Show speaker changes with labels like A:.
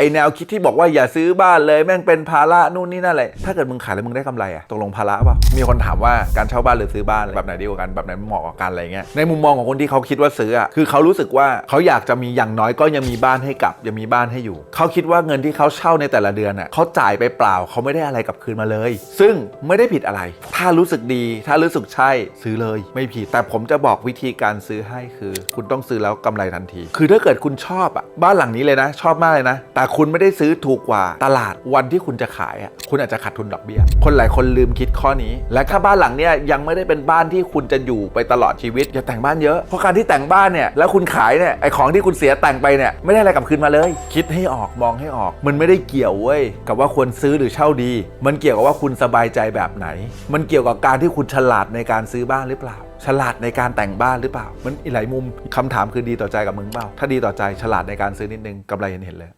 A: ไอแนวคิดที่บอกว่าอย่าซื้อบ้านเลยแม่งเป็นภาระนู่นนี่นั่นอะไรถ้าเกิดมึงขายแล้วมึงได้กำไรอะตกลงภาระเปล่ามีคนถามว่าการเช่าบ้านหรือซื้อบ้านแบบไหนดีกว่ากันแบบไหนเหมาะกับกันอะไรเงี้ยในมุมมองของคนที่เขาคิดว่าซื้ออะคือเขารู้สึกว่าเขาอยากจะมีอย่างน้อยก็ยังมีบ้านให้กลับยังมีบ้านให้อยู่ เขาคิดว่าเงินที่เขาเช่าในแต่ละเดือนอะเขาจ่ายไปเปล่าเขาไม่ได้อะไรกลับคืนมาเลย ซึ่งไม่ได้ผิดอะไร ถ้ารู้สึกดี ถ้ารู้สึกใช่ซื้อเลย ไม่ผิดแต่ผมจะบอกวิธีการซื้อให้คือ คุณต้องซื้อแล้วกำไรทันที คือถ้าเกิดคุณชอบอะบ้านหลังนี้เลยนะ ชอบมากเลยนะแต่คุณไม่ได้ซื้อถูกกว่าตลาดวันที่คุณจะขายอะคุณอาจจะขาดทุนดอกเบี้ย คนหลายคนลืมคิดข้อนี้ และถ้าบ้านหลังเนี้ยยังไม่ได้เป็นบ้านที่คุณจะอยู่ไปตลอดชีวิตอย่าแต่งบ้านเยอะเพราะการที่แต่งบ้านเนี่ยแล้วคุณขายเนี่ยไอของที่คุณเสียแต่งไปเนี่ยไม่ได้อะไรกลับคืนมาเลย คิดให้ออกมองให้ออก มันไม่ได้เกี่ยวเว้ยกับว่าควรซื้อหรือเช่าดี มันเกี่ยวกับว่าคุณสบายใจแบบไหน มันเกี่ยวกับการที่คุณฉลาดในการซื้อบ้านหรือเปล่าฉลาดในการแต่งบ้านหรือเปล่า มันอีหลายมุมคำถามคือดีต่อใจกับมึงเปล่า ถ้าดีต่อใจฉลาดในการซื้อนิดนึงกำไรเห็นเห็นเลย